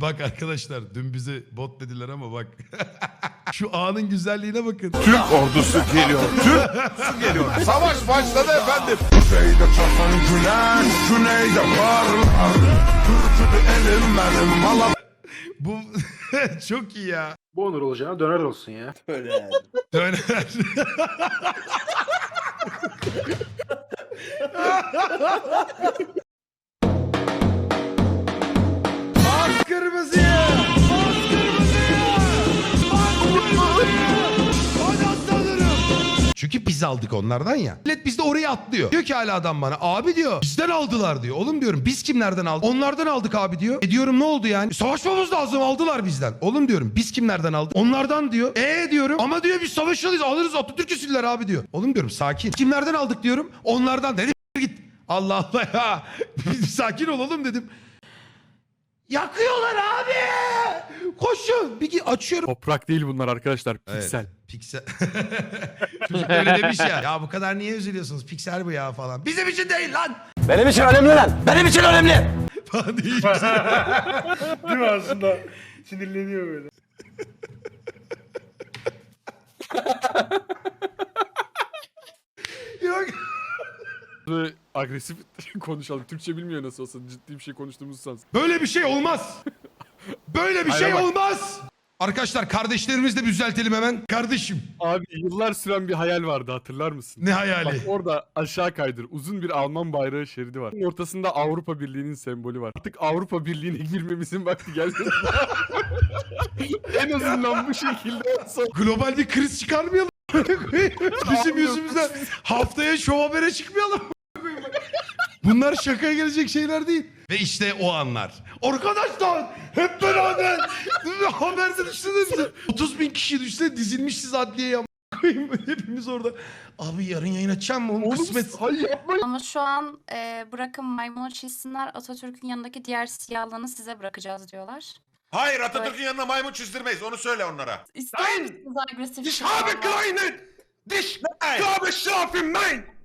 Bak arkadaşlar dün bize bot dediler ama bak. Şu anın güzelliğine bakın. Türk ordusu geliyor. Türk ordusu geliyor. Savaş başladı efendim. Kuzeyde çatan güneş, güneyde parlar. Türk'ü elim benim, malam Bu çok iyi ya. Bu onur olacağına döner olsun ya. Döner. Bas biz aldık onlardan ya. Millet bizde oraya atlıyor. Diyor ki hala adam bana abi diyor bizden aldılar diyor. Oğlum diyorum biz kimlerden aldık? Onlardan aldık abi diyor. E diyorum ne oldu yani? Savaşmamız lazım aldılar bizden. Oğlum diyorum biz kimlerden aldık? Onlardan diyor. E diyorum ama diyor biz savaşalıyız alırız Atatürk'ü siller abi diyor. Oğlum diyorum sakin. Kimlerden aldık diyorum. Onlardan dedim git. Allah Allah ya. Sakin olalım dedim. Yakıyorlar abi. Koşun. Bir gi- açıyorum. Toprak değil bunlar arkadaşlar. Evet. Piksel. Piksel. Çocuk öyle demiş ya. Ya bu kadar niye üzülüyorsunuz? Piksel bu ya falan. Bizim için değil lan. Benim için önemli lan. Benim için önemli. Falan değil. Değil mi aslında? Sinirleniyor böyle. Yok. Böyle agresif konuşalım. Türkçe bilmiyor nasıl olsa. Ciddi bir şey konuştuğumuzu sansın. Böyle bir şey olmaz. Böyle bir Hayır şey ama- olmaz. Arkadaşlar kardeşlerimizi de düzeltelim hemen. Kardeşim Abi yıllar süren bir hayal vardı hatırlar mısın? ne Bak hayali? orada aşağı kaydır. Uzun bir Alman bayrağı şeridi var. Ortasında Avrupa Birliği'nin sembolü var. Artık Avrupa Birliği'ne girmemizin vakti geldi. en azından bu şekilde olsa. Global bir kriz çıkarmayalım. Bizim yüzümüzden haftaya şov habere çıkmayalım. Bunlar şakaya gelecek şeyler değil. Ve işte o anlar. Arkadaşlar hep beraber haberde düşünsene 30 bin kişi düşse dizilmişiz adliyeye ama koyayım hepimiz orada. Abi yarın yayın açacağım mı? Oğlum kısmet. Hayır yapmayın. Ama şu an e, bırakın maymunu çizsinler Atatürk'ün yanındaki diğer siyahlarını size bırakacağız diyorlar. Hayır Atatürk'ün yanına maymun çizdirmeyiz. Onu söyle onlara. İster misiniz agresif şakalar? habe kleinen! Dich habe scharfen Nein!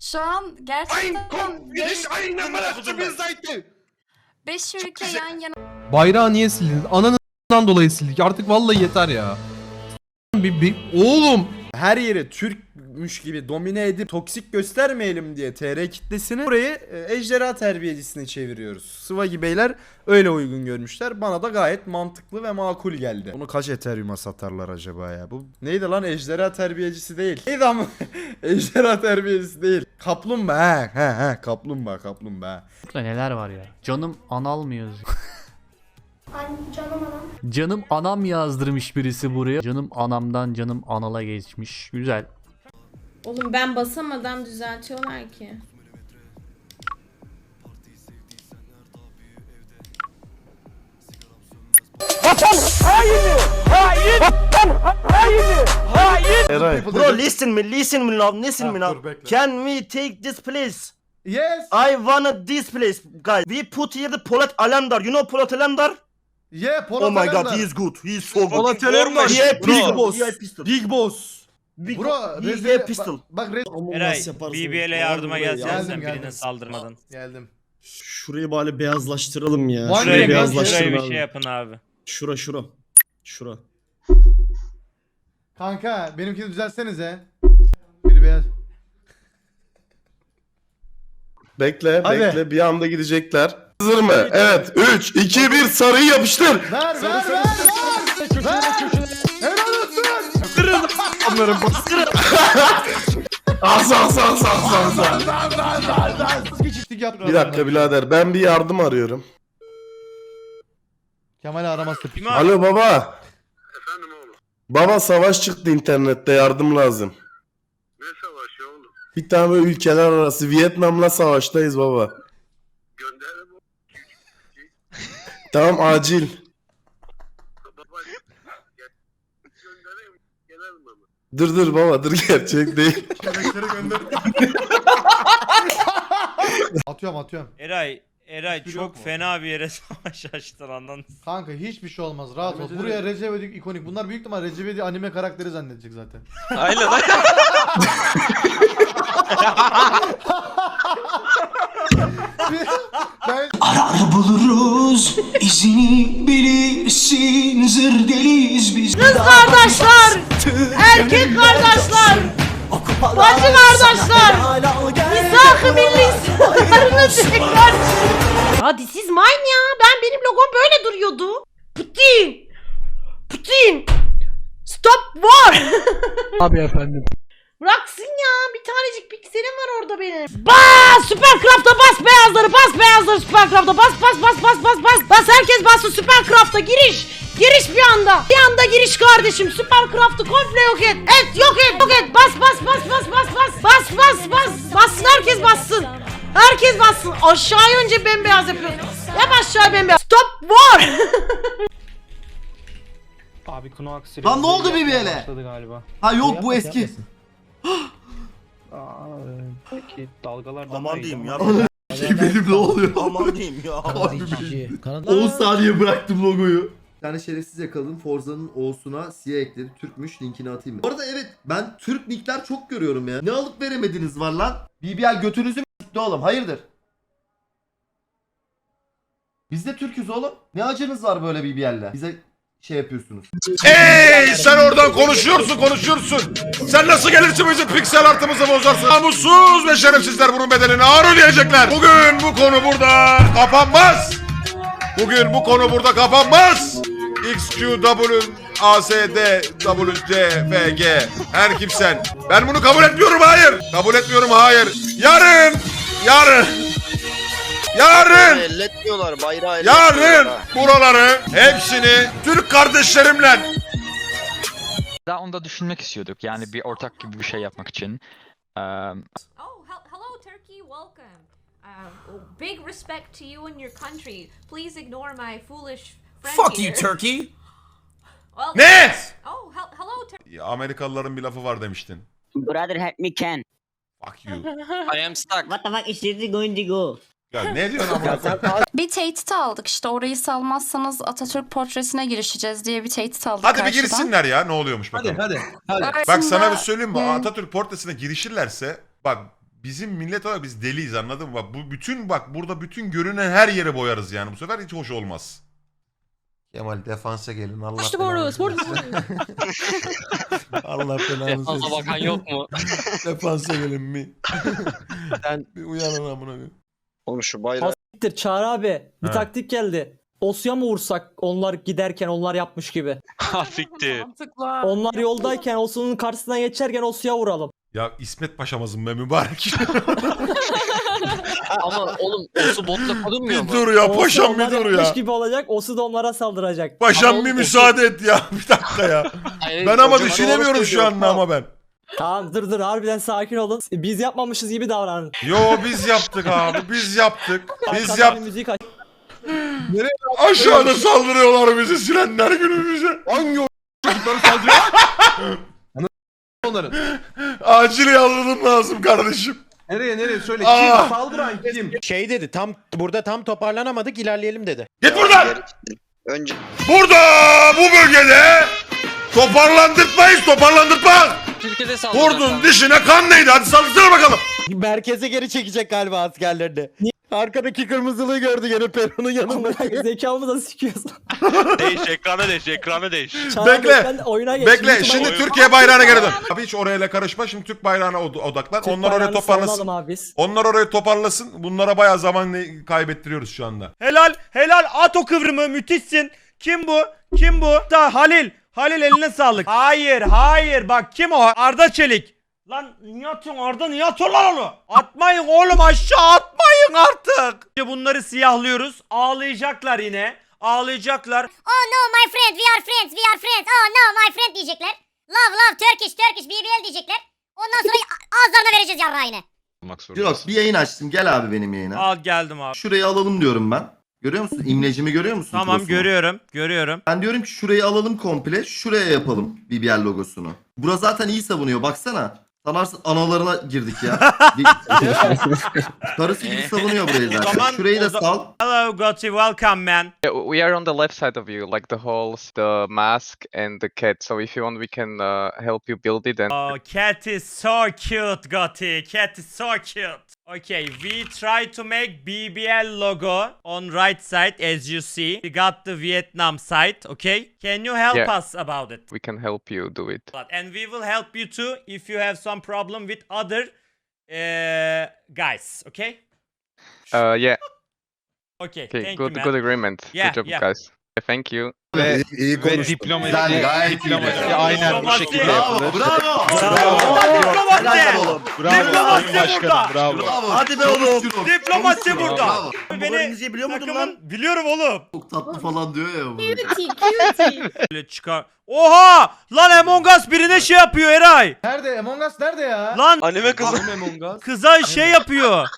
Şu an Ein gerçekten kommt beş, bir Seite! beş ülke yan yana Bayrağı niye sildiniz? Ananından dolayı sildik. Artık vallahi yeter ya. Bir, bir... Oğlum. Her yeri Türkmüş gibi domine edip toksik göstermeyelim diye TR kitlesini burayı e, ejderha terbiyecisine çeviriyoruz. Sıvagi beyler öyle uygun görmüşler. Bana da gayet mantıklı ve makul geldi. Bunu kaç Ethereum'a satarlar acaba ya? Bu neydi lan ejderha terbiyecisi değil. Neydi ama ejderha terbiyecisi değil. Kaplumbağa he he he kaplumbağa kaplumbağa. neler var ya. Canım anal canım anam. Canım anam yazdırmış birisi buraya. Canım anamdan canım anala geçmiş. Güzel. Oğlum ben basamadan düzeltiyorlar ki. Bro listen me, listen me now, listen me now. Can we take this place? Yes. I wanna this place, guys. We put here the Polat Alemdar. You know Polat Alemdar? Yeah Oh my god, he is good. He is so good. Polat Alemdar. He have pistol. Big Boss. Big Bro, rezil- have pistol. Bak, bak Eray BBL'e yardıma geldim. birine saldırmadan. geldim. Şurayı bari beyazlaştıralım ya. Ya, bir, beyazlaştırın bir şey yapın abi. Şura şura. Şura. Kanka benimkini düzeltsenize. Biri beyaz. Bekle Hadi. bekle bir anda gidecekler. Hazır mı? Evet 3, 2, 1 sarıyı yapıştır. Ver ver ver ver. Ver. Helal olsun. Onların bastırın. As as as as as. as. Geçiştik yaptı. Bir dakika birader ben bir yardım arıyorum. Kemal araması. Alo baba. Baba savaş çıktı internette yardım lazım. Ne savaşı oğlum? Bir tane böyle ülkeler arası Vietnam'la savaştayız baba. Gönderim Tamam acil. Dur dur baba dur gerçek değil. Atıyorum atıyorum. Eray Eray Hiçbiri çok mu? fena bir yere savaş açtın anladın. Kanka hiçbir şey olmaz rahat ol. Buraya Recep İvedik ikonik. Bunlar büyük ihtimal Recep İvedik anime karakteri zannedecek zaten. Aynen Arar buluruz izini bilirsin zır deliyiz biz. Kız kardeşler, erkek kardeşler, bacı kardeşler, misak-ı milli sınırlarını tekrar. Ya this is mine ya. Ben benim logom böyle duruyordu. Putin. Putin. Stop war. Abi efendim. Bıraksın ya. Bir tanecik pikselim var orada benim. Bas! Supercraft'a bas beyazları bas beyazları Supercraft'a bas bas bas bas bas bas. Bas herkes bassın Supercraft'a giriş. Giriş bir anda. Bir anda giriş kardeşim. Supercraft'ı komple yok et. Et yok et yok et. Bas bas bas bas bas bas. Bas bas bas. Bassın herkes bassın. Herkes bassın. Aşağıya önce bembeyaz yapıyorsun. Yap aşağı bembeyaz. Stop war. Abi konu aksi. Lan ne oldu BBL'e? Başladı galiba. Ha yok bu eski. Aa, peki dalgalar Aman diyeyim ya. Benim ne oluyor? Aman diyeyim ya. 10 saniye bıraktım logoyu. Bir tane şerefsiz yakaladım. Forza'nın O'suna siyah ekledi. Türkmüş linkini atayım? Bu arada evet ben Türk nickler çok görüyorum ya. Ne alıp veremediniz var lan? BBL götünüzü mü s**ti oğlum? Hayırdır? Biz de Türk'üz oğlum. Ne acınız var böyle BBL'le? Bize şey yapıyorsunuz. Hey sen oradan konuşuyorsun konuşuyorsun. Sen nasıl gelirsin bizim piksel artımızı bozarsın? Namussuz ve şerefsizler bunun bedelini ağır ödeyecekler. Bugün bu konu burada kapanmaz. Bugün bu konu burada kapanmaz. XQW ASD WC FG her kimsen. Ben bunu kabul etmiyorum hayır. Kabul etmiyorum hayır. Yarın yarın yarın Elletmiyorlar bayrağı yarın buraları hepsini Türk kardeşlerimle Daha onu da düşünmek istiyorduk. Yani bir ortak gibi bir şey yapmak için. Oh, hello Turkey, welcome. Uh, big respect to you and your country. Please ignore my foolish friend here. Turkey. Well, Ne? Oh, hello Turkey. Ya Amerikalıların bir lafı var demiştin. Brother help me can. Fuck you. I am stuck. What the fuck is this going to go? Ya ne diyorsun amına koyayım? Bir tehdit aldık işte orayı salmazsanız Atatürk portresine girişeceğiz diye bir tehdit aldık Hadi bir karşıdan. girsinler ya ne oluyormuş bakalım. hadi. Hadi. Bak sana bir söyleyeyim mi? Hı. Atatürk portresine girişirlerse bak bizim millet olarak biz deliyiz anladın mı? Bak bu bütün bak burada bütün görünen her yere boyarız yani bu sefer hiç hoş olmaz. Kemal defansa gelin Allah belanı versin. Allah belanı versin. bakan yok mu? Defansa gelin mi? bir uyanın amına koyayım. Oğlum şu bayrağı. Çağrı abi bir taktik geldi. Osya mı vursak onlar giderken onlar yapmış gibi. Fikti. Onlar yoldayken Osu'nun karşısından geçerken Osya vuralım. Ya İsmet Paşa'mızın be mübarek. Ama oğlum osu botla konulmuyor bir dur ya paşam bir dur ya. gibi olacak. Osu da onlara saldıracak. Paşam bir müsaade et ya. Bir dakika ya. Ben ama düşünemiyorum şu anda ama ben. Tamam dur dur harbiden sakin olun. Biz yapmamışız gibi davranın. Yo biz yaptık abi. Biz yaptık. Biz Arkadan yaptık. müzik aç. Aşağıda saldırıyorlar bizi silenler günümüze. Hangi o çocukları saldırıyor? Onların. Acil yardımın lazım kardeşim. Nereye nereye söyle. Aa! Kim saldıran kim? Şey dedi tam burada tam toparlanamadık ilerleyelim dedi. Git buradan. Önce Burada bu bölgede toparlandırtmayız toparlandırtma. Türkiye'de Vurdun dişine kan neydi hadi saldırsana bakalım. Merkeze geri çekecek galiba askerlerini. Arkadaki kırmızılığı gördü gene Peron'un yanında. Zekamızı sikiyorsun. Değiş ekranı değiş ekranı değiş. Bekle. oyuna geç. Bekle şimdi geç. Türkiye bayrağına geri dön. Abi hiç orayla karışma şimdi Türk bayrağına od- odaklan. Türk Onlar oraya bayrağını toparlasın. savunalım abi biz. Onlar orayı toparlasın. Bunlara bayağı zaman ne- kaybettiriyoruz şu anda. Helal helal at o kıvrımı müthişsin. Kim bu? Kim bu? Da Halil. Halil eline sağlık. Hayır hayır bak kim o? Arda Çelik. Lan niye atıyorsun Arda niye atıyorsun lan onu? Atmayın oğlum aşağı atmayın artık. İşte Bunları siyahlıyoruz. Ağlayacaklar yine. Ağlayacaklar. Oh no my friend, we are friends, we are friends. Oh no my friend diyecekler. Love love Turkish Turkish BBL diyecekler. Ondan sonra ağızlarına vereceğiz yarrağı yine. Yok bir yayın açtım. Gel abi benim yayına. Al geldim abi. Şurayı alalım diyorum ben. Görüyor musun? İmlecimi görüyor musun? Tamam Trosunu? görüyorum. Görüyorum. Ben diyorum ki şurayı alalım komple. Şuraya yapalım BBL logosunu. Bura zaten iyi savunuyor. Baksana. Sanarsın analarına girdik ya. Karısı gibi savunuyor burayı zaten. zaman- Şurayı da sal. Hello Gotti welcome man. We are on the left side of you, like the halls, the mask and the cat. So if you want we can uh, help you build it and Oh cat is so cute Gotti. Cat is so cute. Okay, we try to make BBL logo on right side as you see. We got the Vietnam side, okay? Can you help Yeah. us about it? We can help you do it. But and we will help you too if you have some problem with other uh, guys, okay? Uh, yeah. Okay, Okay, thank good, you man. good agreement. Yeah, good job, yeah. guys. Thank you. Ve, İyi ve diplomasi, diplomasi aynen bu şekilde Bravo, bravo. Diplomasi! Diplomasi burada! Bravo. Hadi be oğlum. Diplomasi burada! Bravo. Beni İngilizce biliyor muydun lan? takımın biliyorum oğlum. Çok tatlı falan diyor ya bu. Böyle çıkar. Oha! Lan Among Us birine şey yapıyor Eray. Nerede? Among Us nerede ya? Lan Anime kızı. kıza şey yapıyor.